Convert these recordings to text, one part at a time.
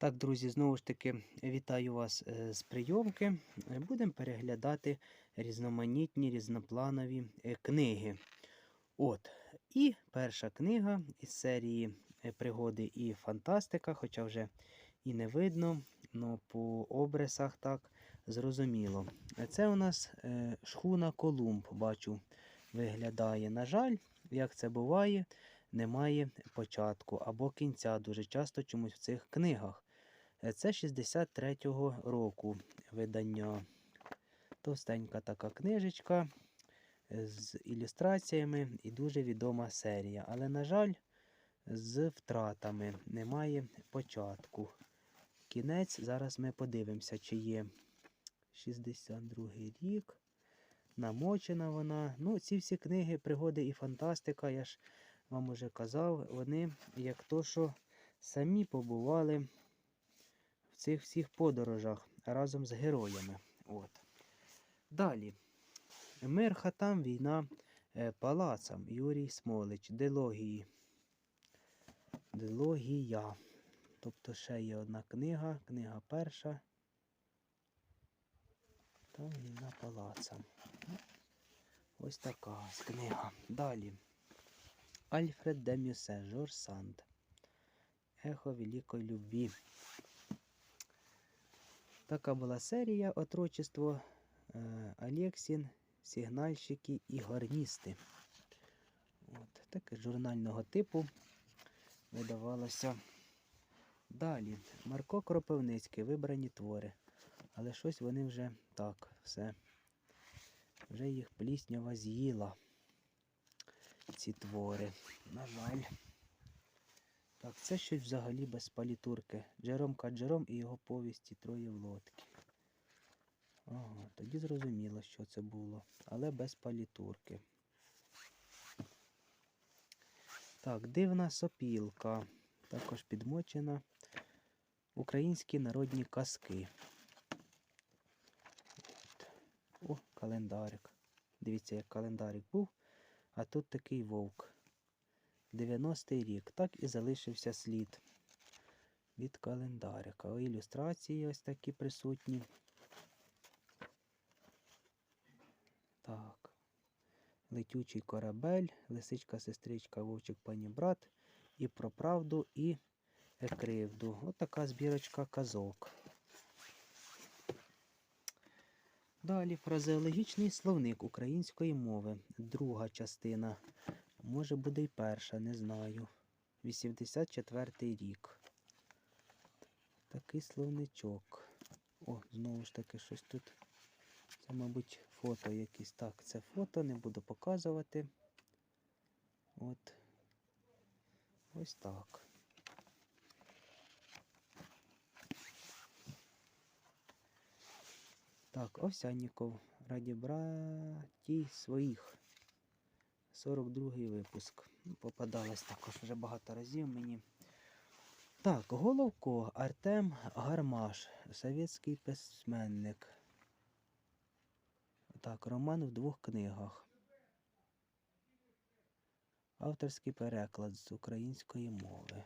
Так, друзі, знову ж таки вітаю вас е, з прийомки. Е, Будемо переглядати різноманітні різнопланові е, книги. От. І перша книга із серії Пригоди і фантастика, хоча вже і не видно, але по обрисах так зрозуміло. Це у нас шхуна Колумб, бачу, виглядає. На жаль, як це буває, немає початку або кінця дуже часто чомусь в цих книгах. Е, Це 63-го року видання. Товстенька така книжечка е, з ілюстраціями і дуже відома серія. Але, на жаль, з втратами немає початку. Кінець, зараз ми подивимося, чи є 62-й рік. Намочена вона. Ну, ці всі книги, пригоди і фантастика, я ж вам уже казав, вони як то, що самі побували цих всіх подорожах разом з героями. От. Далі. Мир хатам, війна е, палацам. Юрій Смолич. Дилогії. Дилогія. Тобто ще є одна книга, книга перша. Там війна палацам. Ось така книга. Далі. Альфред де Мюсе, Жорж Санд. Ехо Великої любві. Така була серія Отрочество е, Алексін, сигнальщики і гарністи. От, таке журнального типу видавалося. Далі. Марко Кропивницький, вибрані твори. Але щось вони вже так, все. Вже їх пліснява з'їла. Ці твори. На жаль. Так, це щось взагалі без палітурки. Джером Каджером і його повісті Троє в лодці. Ага, тоді зрозуміло, що це було. Але без палітурки. Так, дивна сопілка. Також підмочена. Українські народні казки. О, календарик. Дивіться, як календарик був. А тут такий вовк. 90-й рік. Так і залишився слід від календарика. Ілюстрації ось такі присутні. Так. Летючий корабель, лисичка, сестричка, вовчик, пані брат. І про правду, і кривду. Ось така збірочка казок. Далі фразеологічний словник української мови. Друга частина. Може буде й перша, не знаю. 84 рік. Такий словничок. О, знову ж таки, щось тут. Це, мабуть, фото якісь. Так, це фото, не буду показувати. От. Ось так. Так, Овсянніков. Раді братій своїх. 42 випуск. Ну, Попадалось також вже багато разів мені. Так, Головко Артем Гармаш, совєтський письменник. Так, роман в двох книгах. Авторський переклад з української мови.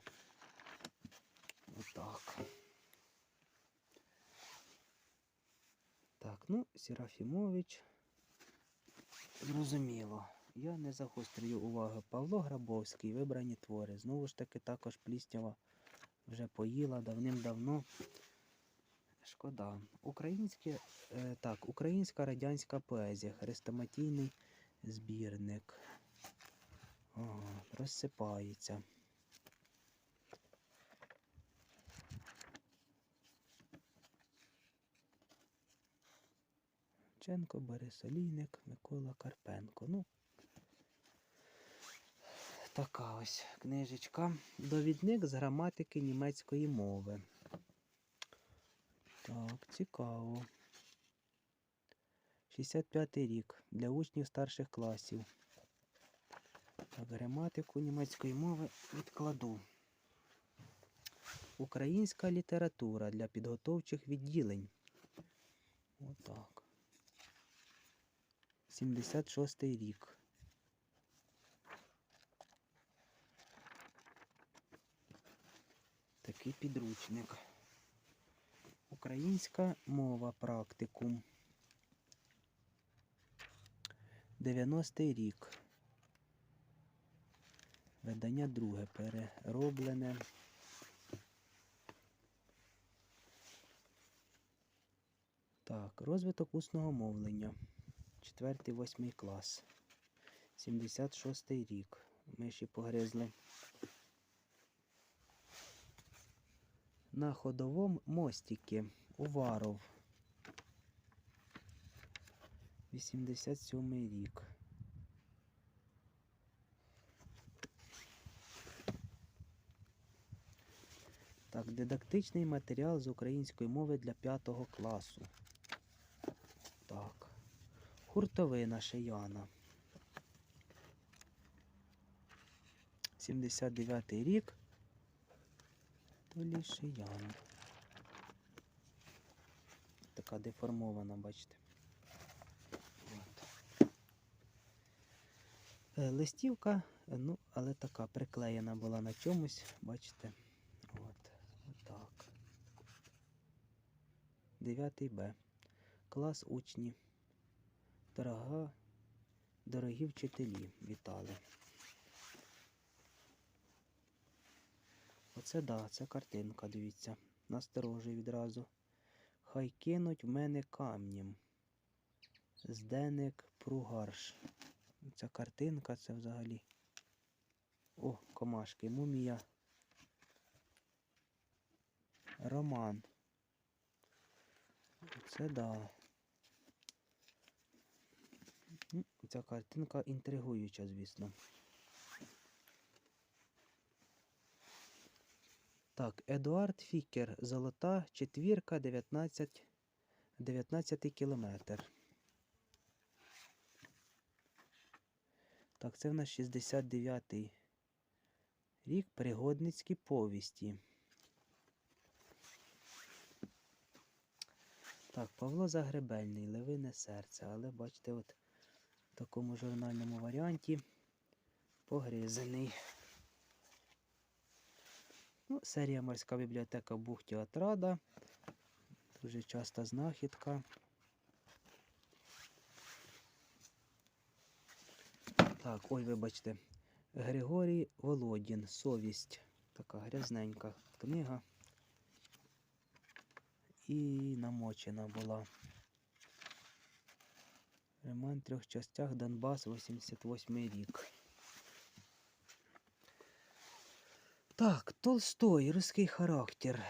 Отак. Так, ну, Серафімович. Зрозуміло. Я не загострюю увагу. Павло Грабовський, вибрані твори. Знову ж таки, також пліснява вже поїла давним-давно. Шкода. Українське, так, українська радянська поезія, хрестоматійний збірник. Ага, розсипається. Ченко, Борис Олійник, Микола Карпенко. Ну, така ось книжечка. Довідник з граматики німецької мови. Так, цікаво. 65 рік для учнів старших класів. Так, граматику німецької мови відкладу. Українська література для підготовчих відділень. Отак. 76 рік. Такий підручник. Українська мова практикум. 90-й рік. Видання друге перероблене. Так, розвиток усного мовлення. 4-8 клас. 76-й рік. Миші погризли. На ходовому мостіки. Уваров. 87 рік. Так, дидактичний матеріал з української мови для 5 класу. Так. Хуртовина Шияна. 79 рік. Толі Шиян. Така деформована, бачите. Е, Листівка, ну, але така приклеєна була на чомусь, бачите. От, отак. 9 Б. Клас учні. Дорога, дорогі вчителі, вітали. Оце да, це картинка, дивіться. Насторожує відразу. Хай кинуть в мене камнем. Зденек Пругарш. Ця картинка це взагалі. О, комашки, мумія. Роман. Це да. Ця картинка інтригуюча, звісно. Так, Едуард Фікер. Золота четвірка 19, 19 кілометр. Так, це в нас 69-й рік пригодницькі повісті. Так, Павло Загребельний, Левине серце, але бачите, от в такому журнальному варіанті погризений. Ну, серія Морська бібліотека в бухті Отрада. Дуже часта знахідка. Так, ой, вибачте. Григорій Володін. Совість. Така грязненька книга. І намочена була. Роман в трьох частях Донбас, 88 рік. Так, Толстой, руський характер.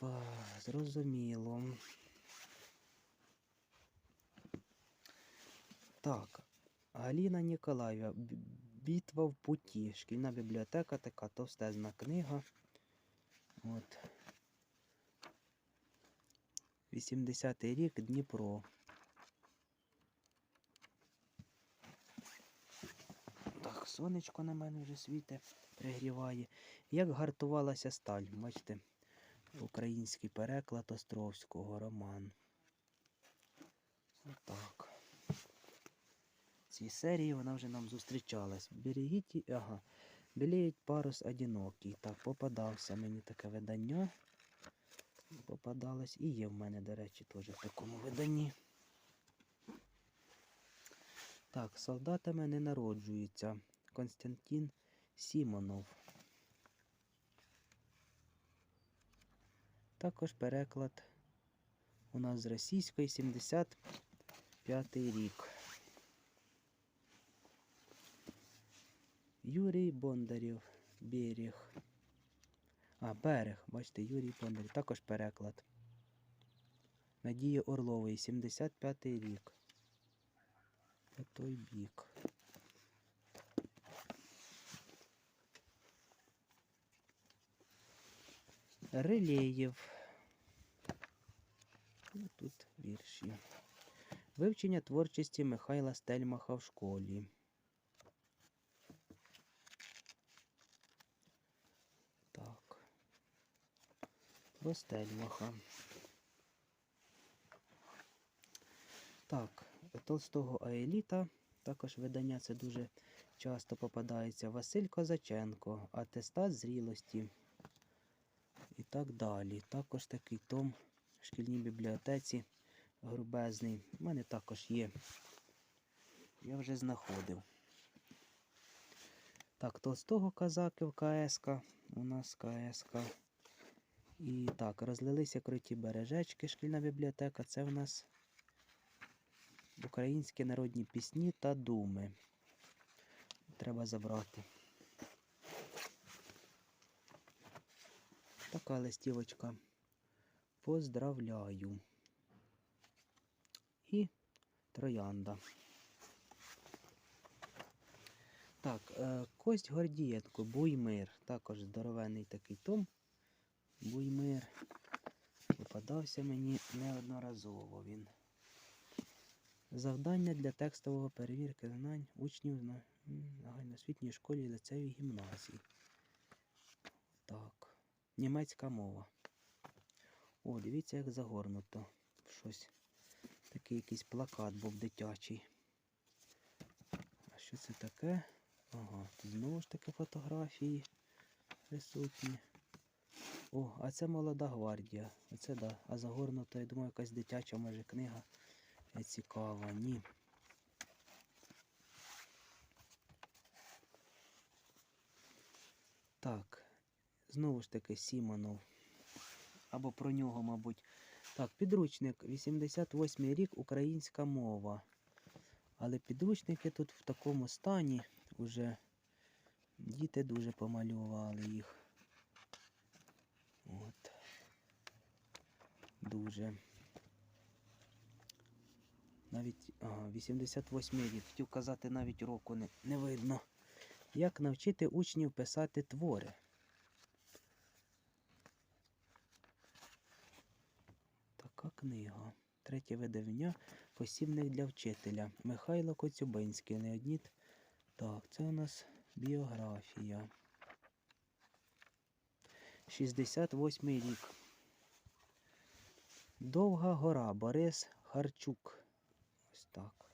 Па, зрозуміло. Так, Галіна Ніколаєва. Бітва в путі. Шкільна бібліотека, така товстезна книга. От. 80-й рік Дніпро. Так, сонечко на мене вже світе, пригріває. Як гартувалася сталь, бачите, український переклад Островського роман. Отак. В цій серії вона вже нам зустрічалась. Берегіть, і- ага, біліють парус одинокий. Так, попадався мені таке видання. Попадалось і є в мене, до речі, теж в такому виданні. Так, солдатами не народжуються. Константин Сімонов. Також переклад у нас з російської 75 рік. Юрій Бондарів. Берег. А, берег, бачите, Юрій Бондарів. Також переклад. Надії Орлової, 75 рік. По той бік. Релеєв. Ну, Тут вірші. Вивчення творчості Михайла Стельмаха в школі. Так. Про Стельмаха. Так, Толстого Аеліта. Також видання це дуже часто попадається. Василь Козаченко, Атестат зрілості. І так далі. Також такий том в шкільній бібліотеці грубезний. У мене також є. Я вже знаходив. Так, Толстого казаків КСК. У нас КСК. І так, розлилися круті бережечки, шкільна бібліотека. Це в нас українські народні пісні та думи. Треба забрати. Така листівочка. Поздравляю. І троянда. Так, е, Кость Гордієнко, Буймир. Також здоровенний такий том. Буймир. Попадався мені неодноразово він. Завдання для текстового перевірки знань учнів на м, загальноосвітньої школі ліцею гімназії. Так. Німецька мова. О, дивіться, як загорнуто. Щось. Такий якийсь плакат був дитячий. А що це таке? Ага, тут знову ж таки фотографії присутні. О, а це молода гвардія. Оце да. А загорнуто, я думаю, якась дитяча може книга. Цікава, ні. Так, знову ж таки Сімонов. Або про нього, мабуть. Так, підручник, 88 рік, українська мова. Але підручники тут в такому стані вже діти дуже помалювали їх. От. Дуже. Навіть ага, 88 рік. Хотів казати, навіть року не, не видно. Як навчити учнів писати твори? Така книга. Третє видавання. Посібник для вчителя. Михайло Коцюбинський. Леонід. Так, це у нас біографія. 68 рік. Довга гора. Борис Харчук. Ось так.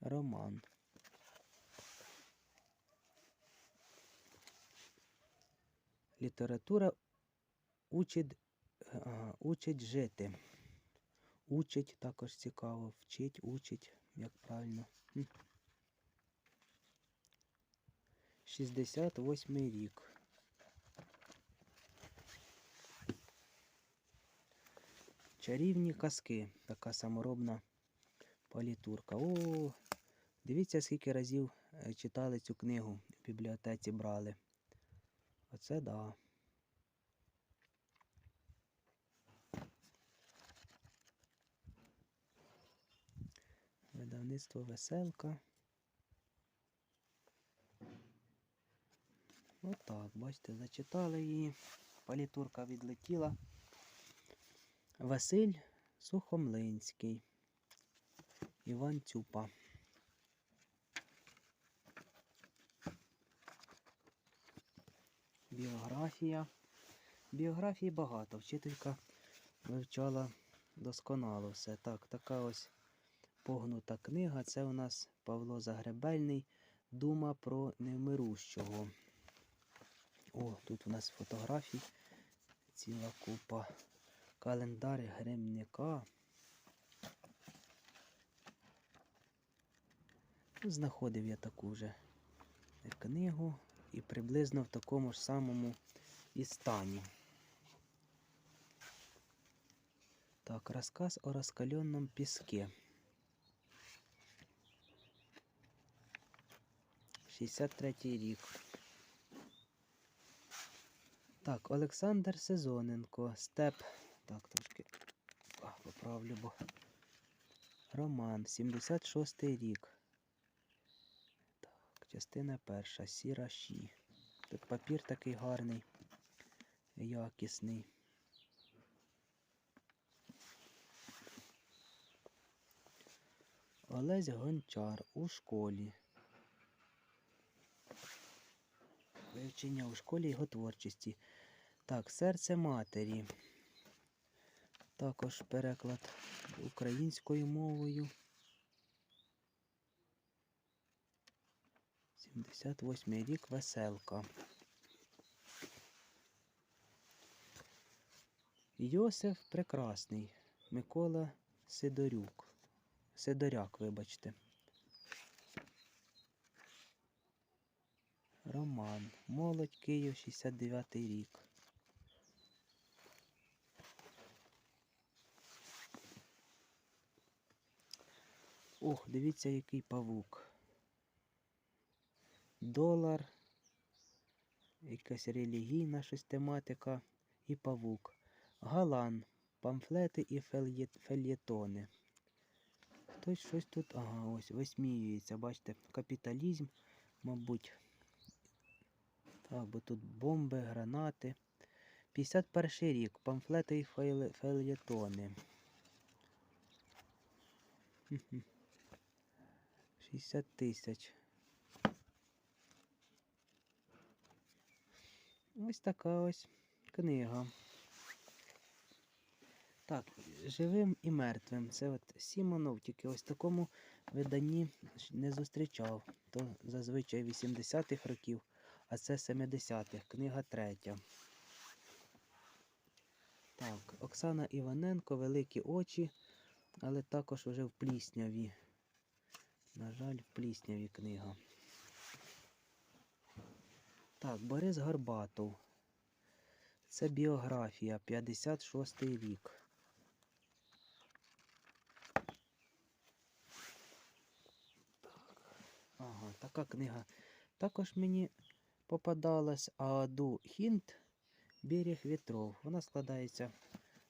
Роман. Література учить, ага, учить жити. Учить також цікаво. Вчить, учить, як правильно. Хм. 68 рік. Чарівні казки. Така саморобна палітурка. О, дивіться, скільки разів е, читали цю книгу в бібліотеці брали. Оце да. Видавництво веселка. Отак, бачите, зачитали її. Палітурка відлетіла. Василь Сухомлинський. Іван Цюпа. Біографія. Біографії багато. Вчителька вивчала досконало все. Так, така ось погнута книга. Це у нас Павло Загребельний. Дума про невмирущого. О, тут у нас фотографій. Ціла купа. Календар Гремняка. Знаходив я таку вже книгу і приблизно в такому ж самому і стані. Так, розказ о розкаленном піске. 63 рік. Так, Олександр Сезоненко. Степ. Так, трошки поправлю, бо. Роман, 76 рік. Частина перша. Сіра Ші. Тут папір такий гарний, якісний. Олесь Гончар у школі. Вивчення у школі його творчості. Так, серце матері. Також переклад українською мовою. 78 рік веселка. Йосиф Прекрасний. Микола Сидорюк. Сидоряк, вибачте. Роман. Молодь Київ, 69-й рік. Ох, дивіться, який павук. Долар, якась релігійна щось тематика і павук. Галан, памфлети і фельє- фельєтони. Хтось щось тут, ага, ось висміюється, бачите, капіталізм, мабуть. Так, бо тут бомби, гранати. 51 рік, памфлети і фельєтони. 60 тисяч. Ось така ось книга. Так, живим і мертвим. Це от Сімонов, тільки ось такому виданні не зустрічав. То зазвичай 80-х років, а це 70-х, книга третя. Так, Оксана Іваненко, великі очі, але також вже в плісняві. На жаль, в плісняві книга. Так, Борис Горбатов. Це біографія, 56-й рік. Ага, така книга. Також мені попадалась Ааду Хінт Берег вітров. Вона складається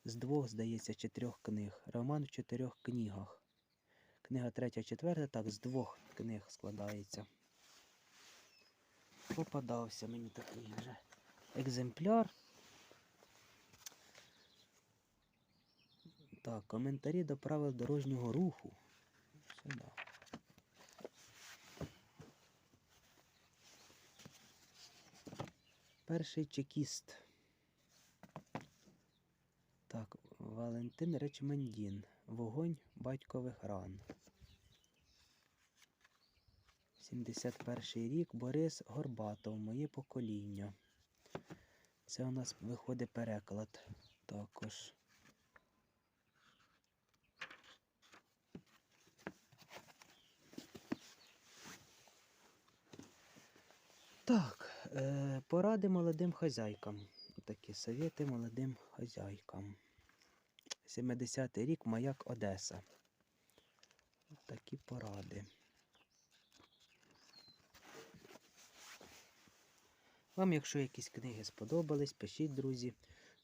з двох, здається, чи трьох книг. Роман в чотирьох книгах. Книга третя, четверта, так, з двох книг складається. Попадався мені такий вже екземпляр. Так, коментарі до правил дорожнього руху. Сюди. Перший чекіст. Так, Валентин Речмендін. Вогонь батькових ран. 71 рік Борис Горбатов. Моє покоління. Це у нас виходить переклад також. Так, е, поради молодим хазяйкам. Такі совєти молодим хазяйкам. 70-й рік Маяк Одеса. Такі поради. Вам, якщо якісь книги сподобались, пишіть, друзі.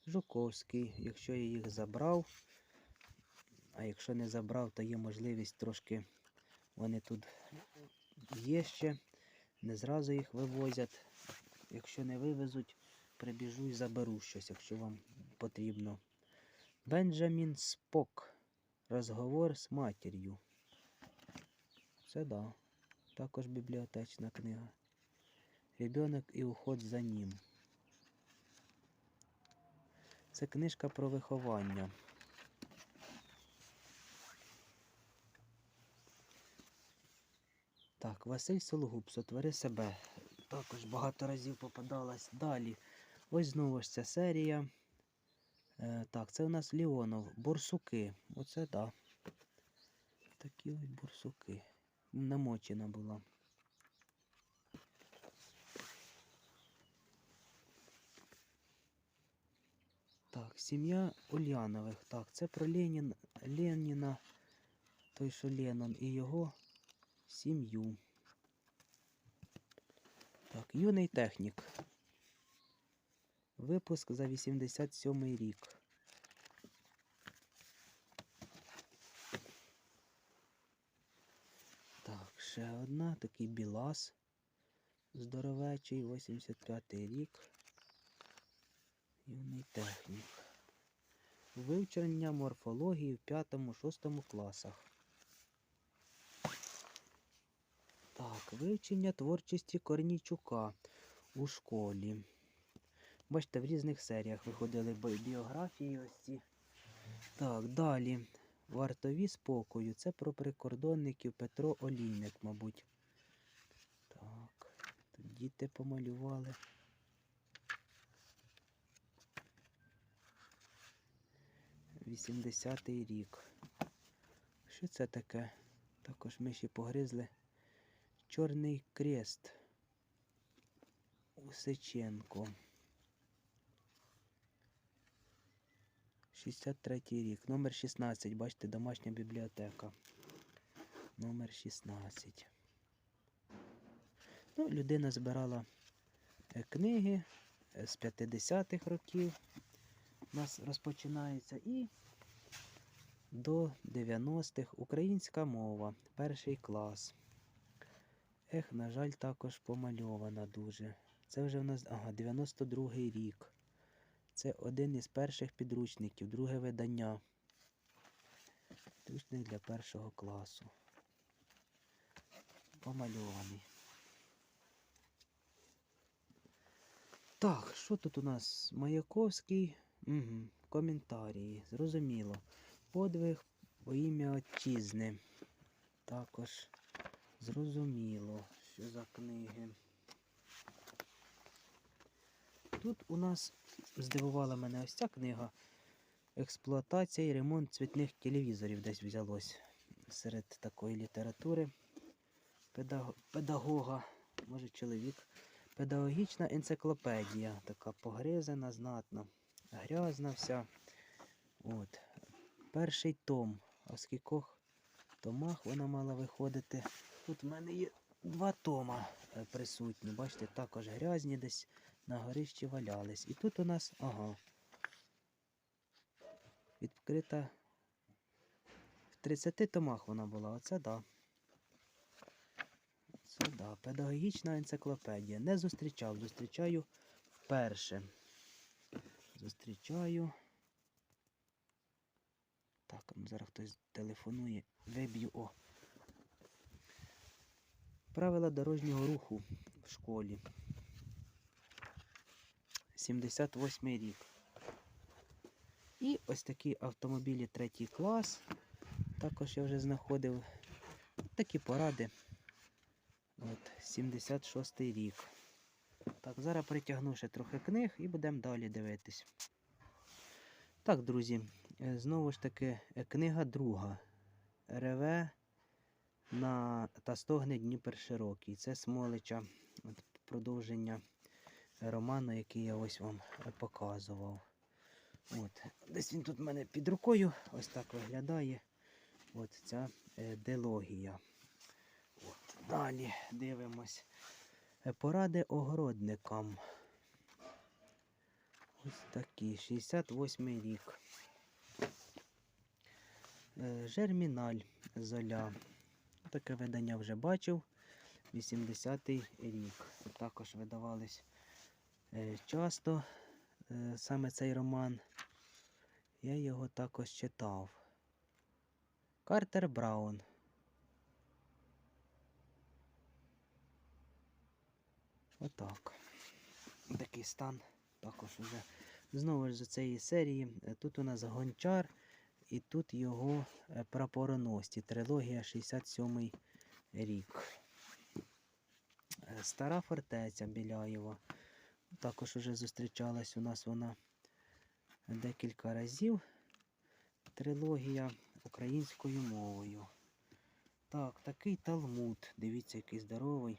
Жуковський, якщо я їх забрав. А якщо не забрав, то є можливість трошки. Вони тут є ще. Не зразу їх вивозять. Якщо не вивезуть, прибіжу і заберу щось, якщо вам потрібно. Бенджамін Спок. Розговор з матір'ю. Це да. Також бібліотечна книга. Ребенок і уход за ним. Це книжка про виховання. Так, Василь Сологуб, сотвори себе. Також багато разів попадалась. Далі. Ось знову ж ця серія. Е, так, це у нас Ліонов. Борсуки. Оце да. Такі ось борсуки. Намочена була. Так, сім'я Ульянових. Так, це про Ленін, Леніна, той, що Ленон, і його сім'ю. Так, юний технік. Випуск за 87 рік. Так, ще одна, такий білас. Здоровечий, 85 рік. Юний технік. Вивчення морфології в 5-6 класах. Так, вивчення творчості Корнійчука у школі. Бачите, в різних серіях виходили бі- біографії ось ці. Так, далі. Вартові спокою. Це про прикордонників Петро Олійник, мабуть. Так, тут діти помалювали. 80-й рік. Що це таке? Також миші погризли. Чорний крест. Усиченко. 63 рік. Номер 16. Бачите, домашня бібліотека. Номер 16. Ну, людина збирала е, книги е, з 50-х років. У нас розпочинається і до 90-х українська мова, перший клас. Ех, на жаль, також помальована дуже. Це вже в нас ага, 92-й рік. Це один із перших підручників, друге видання. Підручник для першого класу. Помальований. Так, що тут у нас? Маяковський. Угу. Коментарії. Зрозуміло. Подвиг во ім'я Отчизни. Також зрозуміло, що за книги. Тут у нас здивувала мене ось ця книга. Експлуатація і ремонт цвітних телевізорів десь взялось серед такої літератури. Педаго- Педагога, може чоловік. Педагогічна енциклопедія. Така погризана, знатна, грязна вся. От. Перший том. А в скількох томах вона мала виходити. Тут в мене є два тома е, присутні. Бачите, також грязні десь на горищі валялись. І тут у нас, ага. Відкрита. В 30 томах вона була. Оце да. Це да. Педагогічна енциклопедія. Не зустрічав, зустрічаю вперше. Зустрічаю. Так, ну зараз хтось телефонує. Виб'ю о. Правила дорожнього руху в школі. 78 рік. І ось такі автомобілі третій клас. Також я вже знаходив такі поради. От, 76 рік. Так, зараз притягну ще трохи книг і будемо далі дивитись. Так, друзі, е, знову ж таки, е, книга друга. Реве на та стогне Дніпер широкий. Це Смолича. Продовження роману, який я ось вам показував. От. Десь він тут в мене під рукою. Ось так виглядає. От ця е, дилогія. От. Далі дивимось. Поради огородникам. Ось такі. 68 рік. Е, Жерміналь Золя. Таке видання вже бачив. 80-й рік. Також видавались е, часто е, саме цей роман. Я його також читав. Картер Браун. Отак. Такий стан також уже. Знову ж з цієї серії. Е, Тут у нас гончар, і тут його е, прапороносці. Трилогія 67 рік. Е, Стара фортеця Біляєва. Також уже зустрічалась у нас вона декілька разів. Трилогія українською мовою. Так, такий талмуд. Дивіться, який здоровий.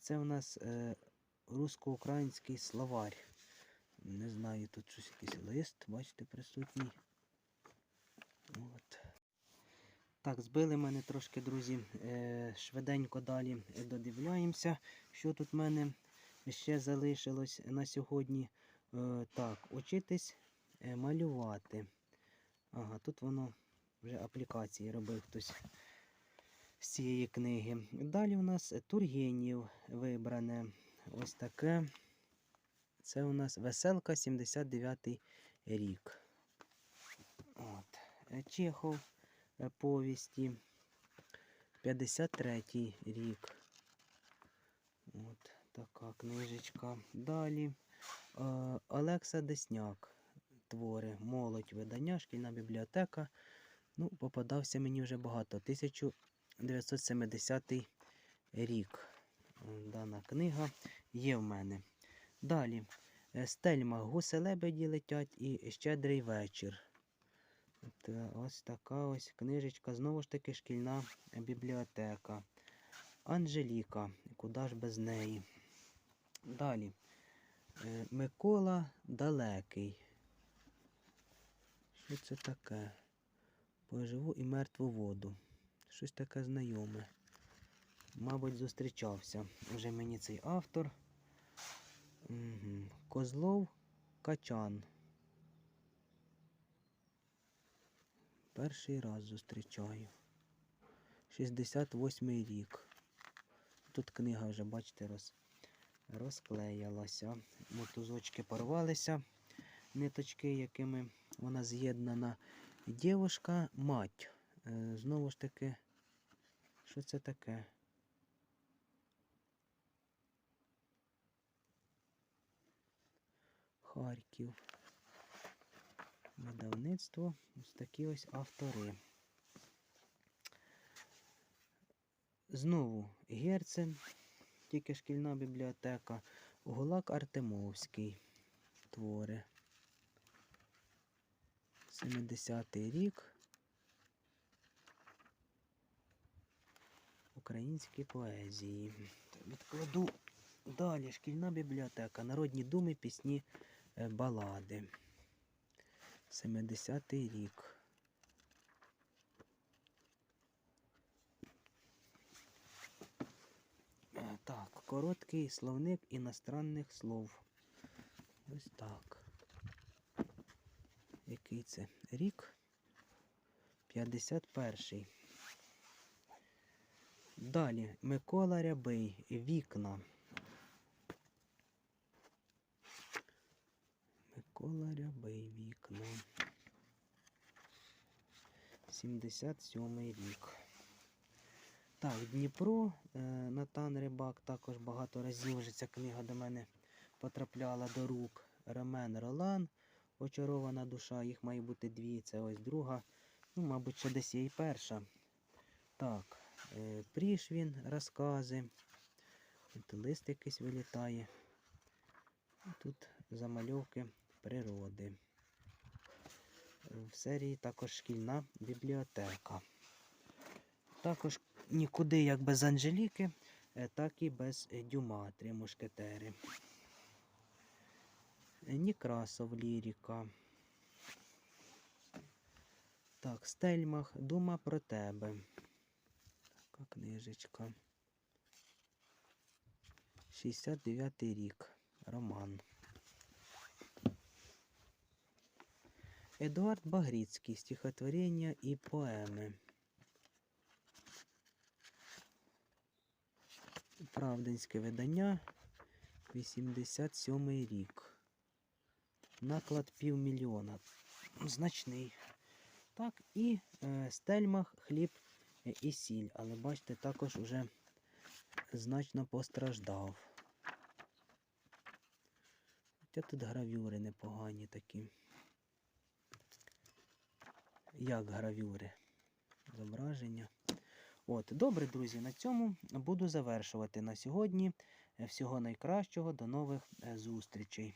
Це у нас е, русско-український словарь. Не знаю, тут щось якийсь лист, бачите, присутній. От. Так, збили мене трошки, друзі. Е, швиденько далі додивляємося, що тут в мене ще залишилось на сьогодні. Е, так, учитись е, малювати. Ага, тут воно вже аплікації робив хтось з цієї книги. Далі у нас Тургенів вибране. Ось таке. Це у нас Веселка 79-й рік. От. Чехов е, повісті 53 рік. От така книжечка. Далі е, Олекса Десняк. Твори, молодь, видання, шкільна бібліотека. Ну, попадався мені вже багато. 1970 рік. Дана книга є в мене. Далі. е, Стельма Гуси лебеді летять і щедрий вечір. Та ось така ось книжечка, знову ж таки шкільна бібліотека. Анжеліка, куди ж без неї. Далі. Е, Микола Далекий. Що це таке? Поживу і мертву воду. Щось таке знайоме. Мабуть, зустрічався вже мені цей автор. Угу. Козлов Качан. Перший раз зустрічаю. 68 й рік. Тут книга вже, бачите, роз, розклеїлася. Мотузочки порвалися, ниточки, якими вона з'єднана. Дівушка мать. Е, знову ж таки, що це таке? Харків. Видавництво. Ось такі ось автори. Знову Герцен, тільки шкільна бібліотека. Гулак Артемовський. Твори. 70-й рік. Українські поезії. Відкладу далі. Шкільна бібліотека. Народні думи, пісні, е, балади. 70-й рік. Е, Так, короткий словник іностранних слов. Ось так. Який це рік? 51-й. Далі Микола Рябий. Вікна. Микола Рябий. Вікна. 77 рік. Так, Дніпро, е, Натан Рибак також багато разів вже ця книга до мене потрапляла до рук. Ромен Ролан, Очарована душа, їх має бути дві. Це ось друга. Ну, мабуть, ще десь є і перша. Так, Прішвін, розкази. Тут лист якийсь вилітає. Тут замальовки природи. В серії також шкільна бібліотека. Також нікуди як без Анжеліки, е, так і без е, Дюма, три мушкетери. Е, Некрасов лірика. Так, Стельмах, Дума про тебе. Така книжечка. 69 рік. Роман. Едуард Багріцький. Стихотворення і поеми. Правдинське видання. 87 рік. Наклад півмільйона. Значний. Так, і е, стельмах, хліб і сіль. Але бачите, також уже значно постраждав. Хоча тут гравюри непогані такі. Як гравюри? Зображення. От, добре, друзі, на цьому буду завершувати на сьогодні. Всього найкращого, до нових е, зустрічей.